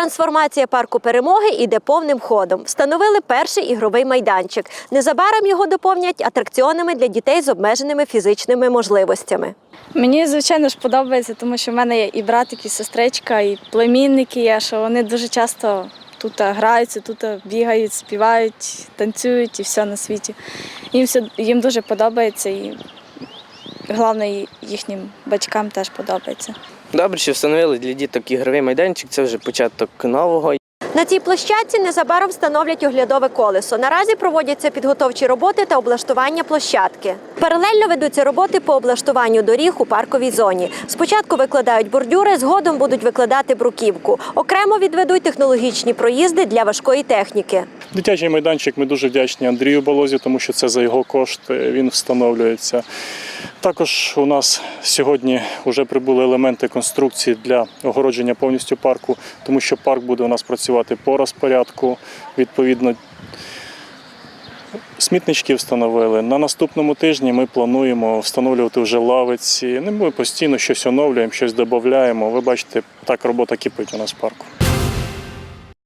Трансформація парку перемоги йде повним ходом. Встановили перший ігровий майданчик. Незабаром його доповнять атракціонами для дітей з обмеженими фізичними можливостями. Мені, звичайно ж, подобається, тому що в мене є і братик, і сестричка, і племінники є, що вони дуже часто тут граються, тут бігають, співають, танцюють і все на світі. Їм, все, їм дуже подобається і головне, їхнім батькам теж подобається. Добре, що встановили для діток ігровий майданчик, це вже початок нового. На цій площадці незабаром встановлять оглядове колесо. Наразі проводяться підготовчі роботи та облаштування площадки. Паралельно ведуться роботи по облаштуванню доріг у парковій зоні. Спочатку викладають бордюри, згодом будуть викладати бруківку. Окремо відведуть технологічні проїзди для важкої техніки. Дитячий майданчик ми дуже вдячні Андрію Болозі, тому що це за його кошти він встановлюється. Також у нас сьогодні вже прибули елементи конструкції для огородження повністю парку, тому що парк буде у нас працювати по розпорядку. Відповідно, смітнички встановили. На наступному тижні ми плануємо встановлювати вже лавиці. Ну, Ми постійно щось оновлюємо, щось додаємо. Ви бачите, так робота кипить у нас в парку.